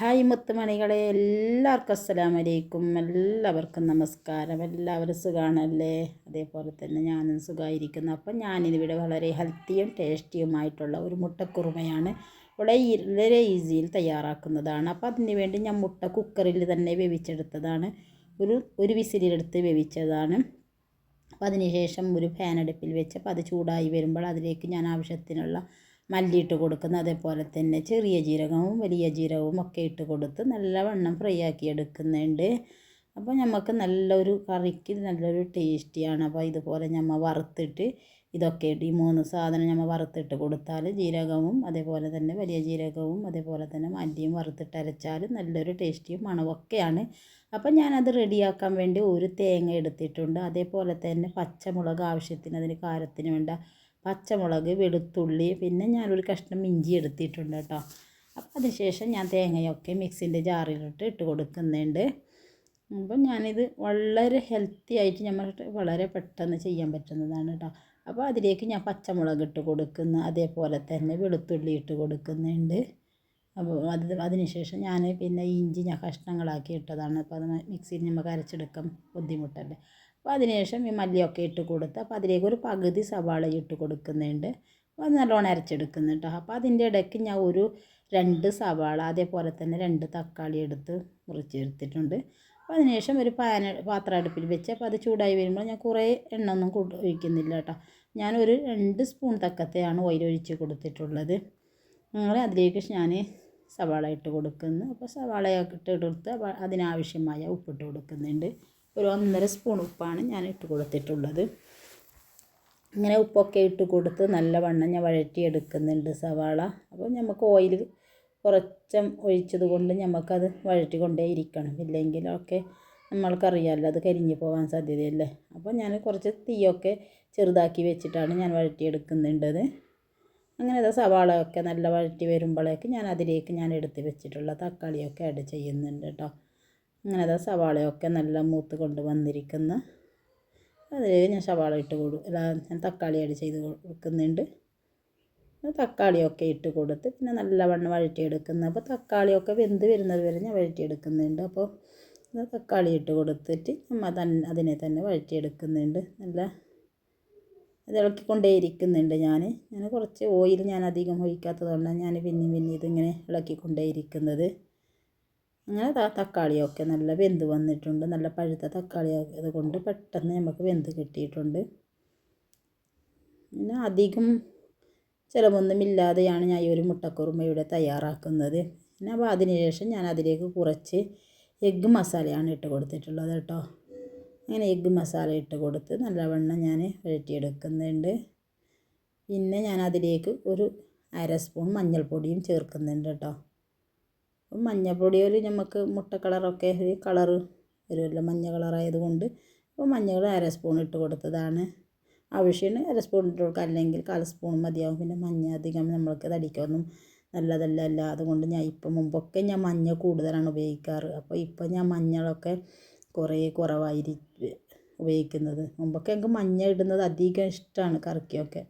Hi മുത്തുമണികളെ എല്ലാവർക്കും അസ്സലാം വലൈക്കും എല്ലാവർക്കും നമസ്കാരം. എല്ലാവരും സുഖമാണല്ലേ അതേപോലെ തന്നെ ഞാനും സുഖമായിരിക്കുന്നു അപ്പം ഞാനിതിവിടെ വളരെ ഹെൽത്തിയും ടേസ്റ്റിയുമായിട്ടുള്ള ഒരു മുട്ടക്കുറുമയാണ് വളരെ ഈസിയിൽ തയ്യാറാക്കുന്നതാണ്. അപ്പം അതിന് വേണ്ടി ഞാൻ മുട്ട കുക്കറിൽ തന്നെ വേവിച്ചെടുത്തതാണ്. ഒരു ഒരു വിസിലെടുത്ത് വേവിച്ചതാണ്. അപ്പം അതിനുശേഷം ഒരു ഫാൻ അടുപ്പിൽ വെച്ച് അപ്പോൾ അത് ചൂടായി വരുമ്പോൾ അതിലേക്ക് ഞാൻ ആവശ്യത്തിനുള്ള മല്ലിയിട്ട് കൊടുക്കുന്ന അതേപോലെ തന്നെ ചെറിയ ജീരകവും വലിയ ജീരകവും ഒക്കെ ഇട്ട് കൊടുത്ത് നല്ലവണ്ണം ഫ്രൈ ആക്കി എടുക്കുന്നുണ്ട്. അപ്പോൾ നമുക്ക് നല്ലൊരു കറിക്ക് നല്ലൊരു ടേസ്റ്റിയാണ് അപ്പോൾ ഇതുപോലെ നമ്മൾ വറുത്തിട്ട് ഇതൊക്കെ ഇട്ട് ഈ മൂന്ന് സാധനം നമ്മൾ വറുത്തിട്ട് കൊടുത്താൽ ജീരകവും അതേപോലെ തന്നെ വലിയ ജീരകവും അതേപോലെ തന്നെ മല്ലിയും വറുത്തിട്ട് അരച്ചാൽ നല്ലൊരു ടേസ്റ്റിയും മണമൊക്കെയാണ് അപ്പം ഞാനത് റെഡിയാക്കാൻ വേണ്ടി ഒരു തേങ്ങ എടുത്തിട്ടുണ്ട്. അതേപോലെ തന്നെ പച്ചമുളക് ആവശ്യത്തിന് അതിന് കാരത്തിന് വേണ്ട പച്ചമുളക് വെളുത്തുള്ളി പിന്നെ ഞാനൊരു കഷ്ണം ഇഞ്ചി എടുത്തിട്ടുണ്ട് കേട്ടോ. അപ്പോൾ അതിനുശേഷം ഞാൻ തേങ്ങയൊക്കെ മിക്സിന്റെ ജാറിലിട്ട് ഇട്ട് കൊടുക്കുന്നുണ്ട്. അപ്പം ഞാനിത് വളരെ ഹെൽത്തി ആയിട്ട് നമ്മൾ വളരെ പെട്ടെന്ന് ചെയ്യാൻ പറ്റുന്നതാണ് കേട്ടോ. അപ്പോൾ അതിലേക്ക് ഞാൻ പച്ചമുളക് ഇട്ട് കൊടുക്കുന്നു. അതേപോലെ തന്നെ വെളുത്തുള്ളി ഇട്ട് കൊടുക്കുന്നുണ്ട്. അപ്പോൾ അത് അതിനുശേഷം ഞാൻ പിന്നെ ഇഞ്ചി ഞാൻ കഷ്ണങ്ങളാക്കി ഇട്ടതാണ്. അപ്പോൾ അത് മിക്സിയിൽ നമുക്ക് അരച്ചെടുക്കാൻ ബുദ്ധിമുട്ടല്ലേ. അപ്പോൾ അതിനുശേഷം ഈ മല്ലിയൊക്കെ ഇട്ട് കൊടുത്ത് അപ്പോൾ അതിലേക്ക് ഒരു പകുതി സവാള ഇട്ട് കൊടുക്കുന്നുണ്ട്. അത് നല്ലോണം അരച്ചെടുക്കുന്നുണ്ട് അപ്പോൾ അതിന്റെ ഇടയ്ക്ക് ഞാൻ ഒരു രണ്ട് സവാള അതേപോലെ തന്നെ രണ്ട് തക്കാളി എടുത്ത് മുറിച്ചെടുത്തിട്ടുണ്ട് അപ്പോൾ അതിനുശേഷം ഒരു പാന പാത്രം അടുപ്പിൽ വെച്ച് അപ്പോൾ അത് ചൂടായി വരുമ്പോൾ ഞാൻ കുറേ എണ്ണ ഒന്നും ഒഴിക്കുന്നില്ല കേട്ടോ. ഞാനൊരു രണ്ട് സ്പൂൺ തക്കത്തെയാണ് ഓയിൽ ഒഴിച്ച് കൊടുത്തിട്ടുള്ളത്. നിങ്ങൾ അതിലേക്ക് ഞാൻ സവാള ഇട്ട് കൊടുക്കുന്നു. അപ്പോൾ സവാള ഇട്ട് കൊടുത്ത് അതിനാവശ്യമായ ഉപ്പിട്ട് കൊടുക്കുന്നുണ്ട്. ഒരു ഒന്നര സ്പൂൺ ഉപ്പാണ് ഞാൻ ഇട്ട് കൊടുത്തിട്ടുള്ളത്. ഇങ്ങനെ ഉപ്പൊക്കെ ഇട്ട് കൊടുത്ത് നല്ലവണ്ണം ഞാൻ വഴറ്റിയെടുക്കുന്നുണ്ട് സവാള. അപ്പോൾ നമുക്ക് ഓയിൽ കുറച്ചും ഒഴിച്ചത് കൊണ്ട് നമുക്കത് വഴറ്റിക്കൊണ്ടേ ഇരിക്കണം. ഇല്ലെങ്കിലൊക്കെ നമ്മൾക്കറിയാമല്ലോ അത് കരിഞ്ഞു പോകാൻ സാധ്യതയല്ലേ? അപ്പോൾ ഞാൻ കുറച്ച് തീയൊക്കെ ചെറുതാക്കി വെച്ചിട്ടാണ് ഞാൻ വഴറ്റിയെടുക്കുന്നുണ്ടത്. അങ്ങനെ അത് സവാളയൊക്കെ നല്ല വഴറ്റി വരുമ്പോഴേക്ക് ഞാൻ അതിലേക്ക് ഞാൻ എടുത്ത് വെച്ചിട്ടുള്ള തക്കാളിയൊക്കെ ആഡ് ചെയ്യുന്നുണ്ട് കേട്ടോ. അങ്ങനെ അതാ സവാളയൊക്കെ നല്ല മൂത്ത് കൊണ്ട് വന്നിരിക്കുന്ന അതിൽ ഞാൻ സവാള ഇട്ട് കൊടുക്കും അല്ല ഞാൻ തക്കാളി ആഡ് ചെയ്ത് കൊടുക്കുന്നുണ്ട്. തക്കാളിയൊക്കെ ഇട്ട് കൊടുത്ത് പിന്നെ നല്ലവണ്ണം വഴറ്റിയെടുക്കുന്നത് അപ്പോൾ തക്കാളിയൊക്കെ വെന്ത് വരുന്നത് വരെ ഞാൻ വഴറ്റിയെടുക്കുന്നുണ്ട്. അപ്പോൾ തക്കാളി ഇട്ട് കൊടുത്തിട്ട് നമ്മൾ തന്നെ അതിനെ തന്നെ വഴറ്റിയെടുക്കുന്നുണ്ട്. നല്ല അത് ഇളക്കിക്കൊണ്ടേ ഇരിക്കുന്നുണ്ട് ഞാൻ ഞാൻ കുറച്ച് ഓയിൽ ഞാൻ അധികം ഒഴിക്കാത്തത് കൊണ്ടാണ് ഞാൻ പിന്നെയും പിന്നെ ഇതിങ്ങനെ ഇളക്കിക്കൊണ്ടേ ഇരിക്കുന്നത് അങ്ങനെ തക്കാളിയൊക്കെ നല്ല വെന്ത് വന്നിട്ടുണ്ട്. നല്ല പഴുത്ത തക്കാളി അതുകൊണ്ട് പെട്ടെന്ന് നമുക്ക് വെന്ത് കിട്ടിയിട്ടുണ്ട്. പിന്നെ അധികം ചിലവൊന്നുമില്ലാതെയാണ് ഞാൻ ഈ ഒരു മുട്ടക്കുറുമ ഇവിടെ തയ്യാറാക്കുന്നത്. പിന്നെ അപ്പോൾ അതിനുശേഷം ഞാൻ അതിലേക്ക് കുറച്ച് എഗ്ഗ് മസാലയാണ് ഇട്ട് കൊടുത്തിട്ടുള്ളത് കേട്ടോ. അങ്ങനെ എഗ്ഗ് മസാല ഇട്ട് കൊടുത്ത് നല്ലവണ്ണം ഞാൻ വഴറ്റിയെടുക്കുന്നുണ്ട്. പിന്നെ ഞാൻ അതിലേക്ക് ഒരു അര സ്പൂൺ മഞ്ഞൾപ്പൊടിയും ചേർക്കുന്നുണ്ട് കേട്ടോ. മഞ്ഞൾപ്പൊടി ഒരു നമുക്ക് മുട്ട കളറൊക്കെ ഒരു കളറ് വരുമല്ലോ മഞ്ഞ കളറായത് കൊണ്ട് അപ്പോൾ മഞ്ഞൾ അര സ്പൂൺ ഇട്ട് കൊടുത്തതാണ്. ആവശ്യമാണ് അര സ്പൂൺ ഇട്ട് കൊടുക്കുക അല്ലെങ്കിൽ കാൽ സ്പൂൺ മതിയാവും. പിന്നെ മഞ്ഞ അധികം നമ്മൾക്ക് തടിക്കൊന്നും നല്ലതല്ല. അല്ല അതുകൊണ്ട് ഞാൻ ഇപ്പം മുമ്പൊക്കെ ഞാൻ മഞ്ഞ കൂടുതലാണ് ഉപയോഗിക്കാറ്. അപ്പോൾ ഇപ്പം ഞാൻ മഞ്ഞളൊക്കെ കുറേ കുറവായി ഉപയോഗിക്കുന്നത്. മുമ്പൊക്കെ എനിക്ക് മഞ്ഞ ഇടുന്നത് അധികം ഇഷ്ടമാണ് കറിക്കൊക്കെ.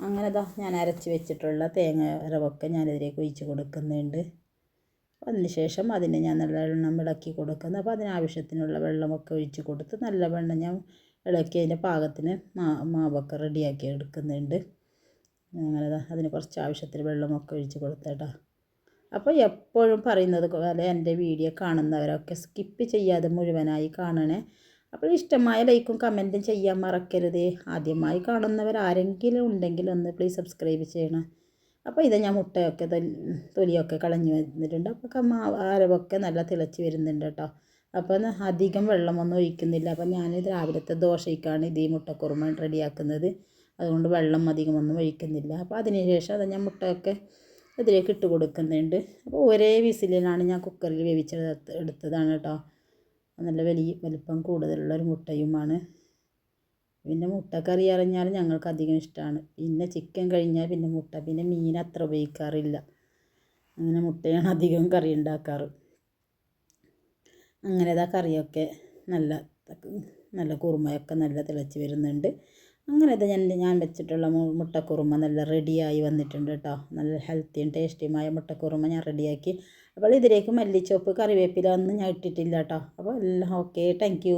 അങ്ങനെ ഇതാ ഞാൻ അരച്ച് വെച്ചിട്ടുള്ള തേങ്ങ അരവൊക്കെ ഞാനിതിലേക്ക് ഒഴിച്ച് കൊടുക്കുന്നുണ്ട്. അതിന് ശേഷം അതിനെ ഞാൻ നല്ലവണ്ണം ഇളക്കി കൊടുക്കുന്നു. അപ്പോൾ അതിനാവശ്യത്തിനുള്ള വെള്ളമൊക്കെ ഒഴിച്ച് കൊടുത്ത് നല്ലവണ്ണം ഞാൻ ഇളക്കി അതിന്റെ പാകത്തിന് മാ മാവൊക്കെ റെഡിയാക്കി എടുക്കുന്നുണ്ട്. അങ്ങനെ അതിന് കുറച്ച് ആവശ്യത്തിന് വെള്ളമൊക്കെ ഒഴിച്ച് കൊടുത്തേട്ടാ അപ്പോൾ എപ്പോഴും പറയുന്നത് പോലെ എന്റെ വീഡിയോ കാണുന്നവരൊക്കെ സ്കിപ്പ് ചെയ്യാതെ മുഴുവനായി കാണണേ. അപ്പോൾ ഇഷ്ടമായ ലൈക്കും കമന്റും ചെയ്യാൻ മറക്കരുത്. ആദ്യമായി കാണുന്നവർ ആരെങ്കിലും ഉണ്ടെങ്കിൽ ഒന്ന് പ്ലീസ് സബ്സ്ക്രൈബ് ചെയ്യണം. അപ്പോൾ ഇത് ഞാൻ മുട്ടയൊക്കെ തൊലിയൊക്കെ കളഞ്ഞ് വന്നിട്ടുണ്ട്. അപ്പോൾ അരവൊക്കെ നല്ല തിളച്ച് വരുന്നുണ്ട് കേട്ടോ അപ്പോൾ അധികം വെള്ളമൊന്നും ഒഴിക്കുന്നില്ല. അപ്പം ഞാൻ രാവിലത്തെ ദോശയ്ക്കാണ് ഇത് ഈ മുട്ടക്കുറുമ റെഡിയാക്കുന്നത്. അതുകൊണ്ട് വെള്ളം അധികമൊന്നും ഒഴിക്കുന്നില്ല. അപ്പോൾ അതിന് ശേഷം അത് ഞാൻ മുട്ടയൊക്കെ ഇതിലേക്ക് ഇട്ട് കൊടുക്കുന്നുണ്ട്. അപ്പോൾ ഒരേ വിസിലിലാണ് ഞാൻ കുക്കറിൽ വേവിച്ചെടുത്ത് എടുത്തതാണ് കേട്ടോ നല്ല വലിയ വലിപ്പം കൂടുതലുള്ളൊരു മുട്ടയുമാണ്. പിന്നെ മുട്ടക്കറി അറിഞ്ഞാൽ ഞങ്ങൾക്ക് അധികം ഇഷ്ടമാണ് പിന്നെ ചിക്കൻ കഴിഞ്ഞാൽ പിന്നെ മുട്ട പിന്നെ മീൻ അത്ര ഉപയോഗിക്കാറില്ല. അങ്ങനെ മുട്ടയാണ് അധികം കറി ഉണ്ടാക്കാറ്. അങ്ങനെ ഇതാ കറിയൊക്കെ നല്ല നല്ല കുറുമയൊക്കെ നല്ല തിളച്ച് വരുന്നുണ്ട്. അങ്ങനെ ഞാൻ ഞാൻ വെച്ചിട്ടുള്ള മുട്ടക്കുറുമ നല്ല റെഡിയായി വന്നിട്ടുണ്ട് കേട്ടോ നല്ല ഹെൽത്തിയും ടേസ്റ്റിയുമായ മുട്ടക്കുറുമ ഞാൻ റെഡിയാക്കി അപ്പോൾ ഇതിലേക്ക് മല്ലിച്ചോപ്പ് കറിവേപ്പില ഒന്നും ഞാൻ ഇട്ടിട്ടില്ല കേട്ടോ അപ്പോൾ എല്ലാം ഓക്കെ താങ്ക്